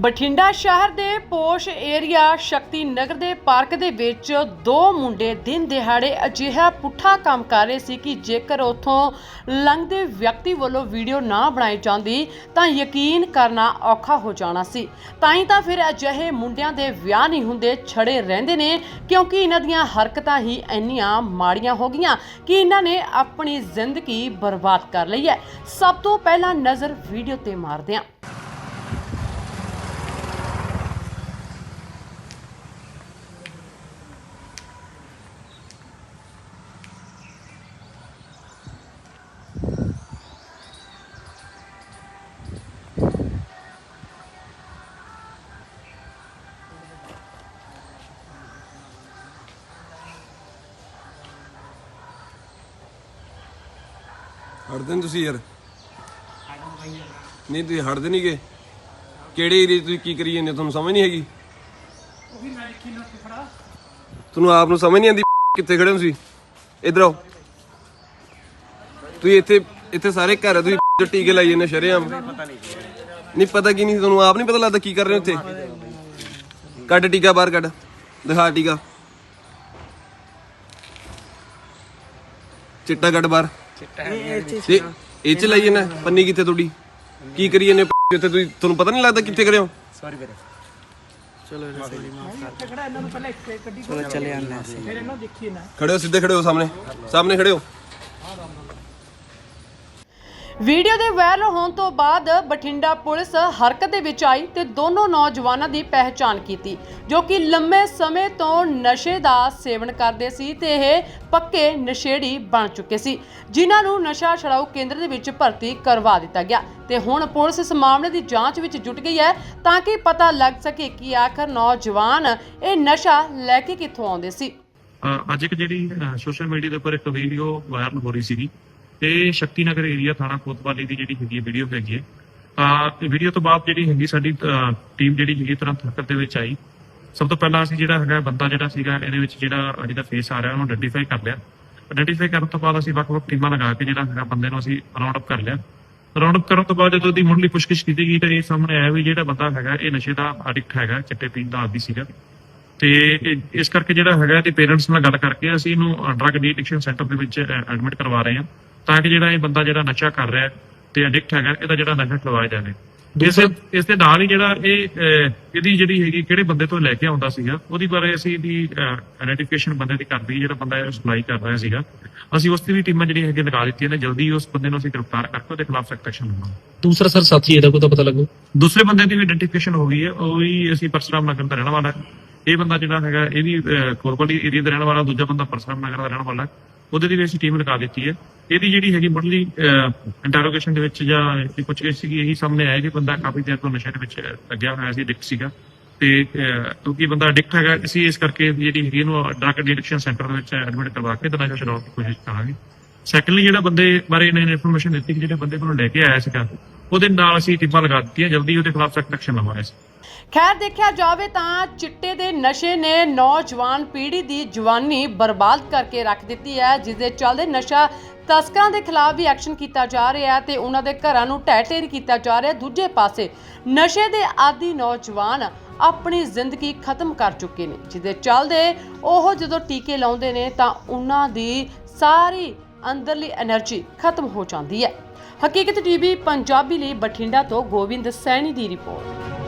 ਬਠਿੰਡਾ ਸ਼ਹਿਰ ਦੇ posh area ਸ਼ਕਤੀ ਨਗਰ ਦੇ ਪਾਰਕ ਦੇ ਵਿੱਚ ਦੋ ਮੁੰਡੇ ਦਿਨ ਦਿਹਾੜੇ ਅਜਿਹਾ ਪੁੱਠਾ ਕੰਮ ਕਰ ਰਹੇ ਸੀ ਕਿ ਜੇਕਰ ਉਥੋਂ ਲੰਘਦੇ ਵਿਅਕਤੀ ਵੱਲੋਂ ਵੀਡੀਓ ਨਾ ਬਣਾਈ ਜਾਂਦੀ, ਤਾਂ ਯਕੀਨ ਕਰਨਾ ਔਖਾ ਹੋ ਜਾਣਾ ਸੀ। ਤਾਂ ਹੀ ਤਾਂ ਫਿਰ ਅਜਿਹੇ ਮੁੰਡਿਆਂ ਦੇ ਵਿਆਹ ਨਹੀਂ ਹੁੰਦੇ ਛੜੇ ਰਹਿੰਦੇ ਨੇ, ਕਿਉਂਕਿ ਇਹਨਾਂ ਦੀਆਂ ਹਰਕਤਾਂ ਹੀ ਇੰਨੀਆਂ ਮਾੜੀਆਂ ਹੋ ਗਈਆਂ ਕਿ ਇਹਨਾਂ ਨੇ ਆਪਣੀ ਜ਼ਿੰਦਗੀ ਬਰਬਾਦ ਕਰ ਲਈ ਹੈ। ਸਭ ਤੋਂ ਪਹਿਲਾਂ ਨਜ਼ਰ ਵੀਡੀਓ ਤੇ ਮਾਰਦੇ ਹਾਂ। ਹਟਦੇ ਨੀ ਤੁਸੀਂ ਯਾਰ? ਨਹੀਂ, ਤੁਸੀਂ ਹਟਦੇ ਨਹੀਂਗੇ ਕਿਹੜੇ ਏਰੀਏ ਤੁਸੀਂ ਕੀ ਕਰੀ ਜਾਂਦੇ ਹੋ? ਤੁਹਾਨੂੰ ਸਮਝ ਨਹੀਂ ਹੈਗੀ? ਤੁਹਾਨੂੰ ਆਪ ਨੂੰ ਸਮਝ ਨਹੀਂ ਆਉਂਦੀ ਕਿੱਥੇ ਖੜੇ ਹੋ ਤੁਸੀਂ? ਇਧਰ ਆਓ। ਤੁਸੀਂ ਇੱਥੇ ਇੱਥੇ ਸਾਰੇ ਘਰ ਆ, ਤੁਸੀਂ ਟੀਕੇ ਲਾਈ ਜਾਂਦੇ ਸ਼ਰੇਆਮ। ਨਹੀਂ, ਪਤਾ ਕੀ ਨਹੀਂ ਤੁਹਾਨੂੰ? ਆਪ ਨਹੀਂ ਪਤਾ ਲੱਗਦਾ ਕੀ ਕਰ ਰਹੇ ਹੋ ਇੱਥੇ? ਕੱਢ ਟੀਕਾ ਬਾਹਰ ਕੱਢ। ਦਿਖਾ ਟੀਕਾ। ਚਿੱਟਾ ਕੱਢ ਬਾਹਰ। ਤੇ ਇਹ ਚ ਲਈ ਨਾ ਪੰਨੀ ਕਿੱਥੇ ਤੁਹਾਡੀ? ਕੀ ਕਰੀ ਜਾਂਦੇ ਹੋ ਤੁਸੀਂ ਤੁਹਾਨੂੰ ਪਤਾ ਨਹੀਂ ਲੱਗਦਾ ਕਿੱਥੇ ਕਰਿਓ? ਸੌਰੀ ਵੀਰੇ। ਚਲੋ ਵੀਰੇ ਸੌਰੀ ਮਾਫ ਕਰ ਚਲੋ ਚਲੇ ਆਨੇ ਅਸੀਂ ਖੜੇ ਹੋ। ਸਿੱਧੇ ਖੜੇ ਹੋ ਸਾਹਮਣੇ। ਸਾਹਮਣੇ ਖੜੇ ਹੋ। ਵੀਡੀਓ ਦੇ ਵਾਇਰਲ ਹੋਣ ਤੋਂ ਬਾਅਦ ਬਠਿੰਡਾ ਪੁਲਿਸ ਹਰਕਤ ਦੇ ਵਿੱਚ ਆਈ ਤੇ ਦੋਨੋਂ ਨੌਜਵਾਨਾਂ ਦੀ ਪਹਿਚਾਣ ਕੀਤੀ ਜੋ ਕਿ ਲੰਮੇ ਸਮੇਂ ਤੋਂ ਨਸ਼ੇ ਦਾ ਸੇਵਨ ਕਰਦੇ ਸੀ ਤੇ ਇਹ ਪੱਕੇ ਨਸ਼ੇੜੀ ਬਣ ਚੁੱਕੇ ਸੀ ਜਿਨ੍ਹਾਂ ਨੂੰ ਨਸ਼ਾ ਛਡਾਊ ਕੇਂਦਰ ਦੇ ਵਿੱਚ ਭਰਤੀ ਕਰਵਾ ਦਿੱਤਾ ਗਿਆ। ਤੇ ਹੁਣ ਪੁਲਿਸ ਇਸ ਮਾਮਲੇ ਦੀ ਜਾਂਚ ਵਿੱਚ ਜੁਟ ਗਈ ਹੈ ਤਾਂ ਕਿ ਪਤਾ ਲੱਗ ਸਕੇ ਕਿ ਆਖਰ ਨੌਜਵਾਨ ਇਹ ਨਸ਼ਾ ਲੈ ਕੇ ਕਿੱਥੋਂ ਆਉਂਦੇ ਸੀ। ਅ, ਅੱਜ ਇੱਕ ਜਿਹੜੀ ਸੋਸ਼ਲ ਮੀਡੀਆ ਦੇ ਉੱਪਰ ਇੱਕ ਵੀਡੀਓ ਵਾਇਰਲ ਹੋ ਰਹੀ ਸੀਗੀ। ਤੇ ਸ਼ਕਤੀ ਨਗਰ ਏਰੀਆ ਥਾਣਾ ਕੋਤਵਾਲੀ ਦੀ ਜਿਹੜੀ ਹੈਗੀ ਵੀਡੀਓ ਹੈਗੀ ਹੈ। ਤਾਂ ਇਹ ਵੀਡੀਓ ਤੋਂ ਬਾਅਦ ਜਿਹੜੀ ਹੈਗੀ ਸਾਡੀ ਟੀਮ ਜਿਹੜੀ ਹੈਗੀ ਤੁਰੰਤ ਹਰਕਤ ਦੇ ਵਿੱਚ ਆਈ। ਸਭ ਤੋਂ ਪਹਿਲਾਂ ਅਸੀਂ ਜਿਹੜਾ ਹੈਗਾ ਬੰਦਾ ਜਿਹੜਾ ਸੀਗਾ, ਇਹਦੇ ਵਿੱਚ ਜਿਹੜਾ ਜਿਹਦਾ ਫੇਸ ਆ ਰਿਹਾ, ਉਹਨੂੰ ਆਇਡੈਂਟੀਫਾਈ ਕਰ ਲਿਆ। ਆਇਡੈਂਟੀਫਾਈ ਕਰਨ ਤੋਂ ਬਾਅਦ ਅਸੀਂ ਵੱਖ-ਵੱਖ ਟੀਮਾਂ ਲਗਾ ਕੇ ਜਿਹੜਾ ਹੈਗਾ ਬੰਦੇ ਨੂੰ ਅਸੀਂ ਰਾਉਂਡ ਅਪ ਕਰ ਲਿਆ। ਰਾਉਂਡ ਅਪ ਕਰਨ ਤੋਂ ਬਾਅਦ ਜਦੋਂ ਉਹਦੀ ਮੁੱਢਲੀ ਪੁੱਛਗਿੱਛ ਕੀਤੀ ਗਈ, ਤਾਂ ਇਹ ਸਾਹਮਣੇ ਆਇਆ ਵੀ ਜਿਹੜਾ ਬੰਦਾ ਹੈਗਾ, ਇਹ ਨਸ਼ੇ ਦਾ ਅਡਿਕਟ ਹੈਗਾ, ਚਿੱਟੇ ਪੀਣ ਦਾ ਆਦੀ ਸੀਗਾ। ਤੇ ਇਸ ਕਰਕੇ ਜਿਹੜਾ ਹੈਗਾ ਤੇ ਪੇਰੈਂਟਸ ਨਾਲ ਗੱਲ ਕਰਕੇ ਅਸੀਂ ਇਹਨੂੰ ਡਰਗ ਡੀਡਿਕਸ਼ਨ ਸੈਂਟਰ ਦੇ ਵਿੱਚ ਐਡਮਿਟ ਕਰਵਾ ਰਹੇ ਹਾਂ। ਤਾਂ ਕਿ ਜਿਹੜਾ ਇਹ ਬੰਦਾ ਜਿਹੜਾ ਨਸ਼ਾ ਕਰ ਰਿਹਾ ਤੇ ਐਡਿਕਟ ਹੈਗਾ ਇਹਦਾ ਜਿਹੜਾ ਨਸ਼ਾ ਛੁਡਵਾਇਆ ਜਾਵੇ। ਇਸ ਇਸ ਦੇ ਨਾਲ ਹੀ ਜਿਹੜਾ ਇਹ ਇਹਦੀ ਜਿਹੜੀ ਹੈਗੀ ਕਿਹੜੇ ਬੰਦੇ ਤੋਂ ਲੈ ਕੇ ਆਉਂਦਾ ਸੀਗਾ ਉਹਦੀ ਬਾਰੇ ਅਸੀਂ ਇਹਦੀ ਆਇਡੈਂਟੀਫਿਕੇਸ਼ਨ ਬੰਦੇ ਦੀ ਕਰਦੀ ਜਿਹੜਾ ਬੰਦਾ ਇਹ ਸਪਲਾਈ ਕਰ ਰਿਹਾ ਸੀਗਾ। ਅਸੀਂ ਉਸ ਦੀ ਵੀ ਟੀਮਾਂ ਜਿਹੜੀਆਂ ਹੈਗੀਆਂ ਲਗਾ ਦਿੱਤੀਆਂ ਨੇ ਜਲਦੀ ਉਸ ਬੰਦੇ ਨੂੰ ਅਸੀਂ ਗ੍ਰਿਫਤਾਰ ਕਰਕੇ ਉਹਦੇ ਖਿਲਾਫ ਸਖਤ ਐਕਸ਼ਨ ਲਵਾਂਗੇ। ਦੂਸਰਾ ਸਰ ਸਾਥੀ ਇਹਦਾ ਕੋਈ ਤਾਂ ਪਤਾ ਲੱਗੂ? ਦੂਸਰੇ ਬੰਦੇ ਦੀ ਵੀ ਹੋ ਗਈ ਹੈ ਉਹ ਵੀ ਅਸੀਂ ਪਰਸਰਾਮ ਨਗਰ ਦਾ ਰਹਿਣ ਵਾਲਾ ਇਹ ਬੰਦਾ ਜਿਹੜਾ ਹੈਗਾ ਇਹ ਵੀ ਕੋਰਬਲੀ ਏਰੀਆ ਦਾ ਰਹਿਣ ਵਾਲਾ ਦੂਜਾ ਬੰਦਾ ਪਰਸਰਾਮ ਨਗਰ ਦਾ ਰਹਿਣ ਵਾਲਾ ਉਹਦੇ ਦੀ ਵੀ ਅਸੀਂ ਟੀਮ ਲਗਾ ਦਿੱਤੀ ਹੈ। ਇਹਦੀ ਜਿਹੜੀ ਹੈਗੀ ਮੁੱਢਲੀ ਇੰਟਰੋਗੇਸ਼ਨ ਦੇ ਵਿੱਚ ਜਾਂ ਇਹ ਪੁੱਛ ਗਈ ਸੀਗੀ, ਇਹੀ ਸਾਹਮਣੇ ਆਇਆ ਕਿ ਬੰਦਾ ਕਾਫੀ ਦੇਰ ਤੋਂ ਨਸ਼ੇ ਦੇ ਵਿੱਚ ਲੱਗਿਆ ਹੋਇਆ ਸੀ ਐਡਿਕਟ ਸੀਗਾ। ਤੇ ਕਿਉਂਕਿ ਬੰਦਾ ਐਡਿਕਟ ਹੈਗਾ, ਅਸੀਂ ਇਸ ਕਰਕੇ ਜਿਹੜੀ ਹੈਗੀ ਇਹਨੂੰ ਡਰਗ ਐਡਿਕਸ਼ਨ ਸੈਂਟਰ ਦੇ ਵਿੱਚ ਐਡਮਿਟ ਕਰਵਾ ਕੇ ਤੇ ਨਸ਼ਾ ਛਡਾਉਣ ਦੀ ਕੋਸ਼ਿਸ਼ ਕਰਾਂਗੇ। ਸੈਕੰਡਲੀ ਜਿਹੜਾ ਬੰਦੇ ਬਾਰੇ ਇਹਨਾਂ ਨੇ ਇਨਫੋਰਮੇਸ਼ਨ ਦਿੱਤੀ ਕਿ ਜਿਹੜੇ ਬੰਦੇ ਕੋਲੋਂ ਲੈ ਕੇ ਆਇਆ ਸੀਗਾ, ਉਹਦੇ ਨਾਲ ਅਸੀਂ ਟੀਮਾਂ ਲਗਾ ਦਿੱਤੀਆਂ, ਜਲਦੀ ਉਹਦੇ ਖਿਲਾਫ ਸਖਤ ਐਕਸ਼ਨ ਲਵਾਂਗੇ ਅਸੀਂ ਖੈਰ ਦੇਖਿਆ ਜਾਵੇ ਤਾਂ ਚਿੱਟੇ ਦੇ ਨਸ਼ੇ ਨੇ ਨੌਜਵਾਨ ਪੀੜ੍ਹੀ ਦੀ ਜਵਾਨੀ ਬਰਬਾਦ ਕਰਕੇ ਰੱਖ ਦਿੱਤੀ ਹੈ ਜਿਸ ਦੇ ਚੱਲਦੇ ਨਸ਼ਾ ਤਸਕਰਾਂ ਦੇ ਖਿਲਾਫ ਵੀ ਐਕਸ਼ਨ ਕੀਤਾ ਜਾ ਰਿਹਾ ਹੈ ਤੇ ਉਹਨਾਂ ਦੇ ਘਰਾਂ ਨੂੰ ਢਹਿ ਢੇਰੀ ਕੀਤਾ ਜਾ ਰਿਹਾ ਦੂਜੇ ਪਾਸੇ, ਨਸ਼ੇ ਦੇ ਆਦੀ ਨੌਜਵਾਨ ਆਪਣੀ ਜ਼ਿੰਦਗੀ ਖਤਮ ਕਰ ਚੁੱਕੇ ਨੇ ਜਿਹਦੇ ਚੱਲਦੇ ਉਹ ਜਦੋਂ ਟੀਕੇ ਲਾਉਂਦੇ ਨੇ ਤਾਂ ਉਹਨਾਂ ਦੀ ਸਾਰੀ ਅੰਦਰਲੀ એનર્ਜੀ ਖਤਮ ਹੋ ਜਾਂਦੀ ਹੈ। ਹਕੀਕਤ ਟੀਵੀ ਪੰਜਾਬੀ ਲਈ ਬਠਿੰਡਾ ਤੋਂ ਗੋਬਿੰਦ ਸੈਣੀ ਦੀ ਰਿਪੋਰਟ।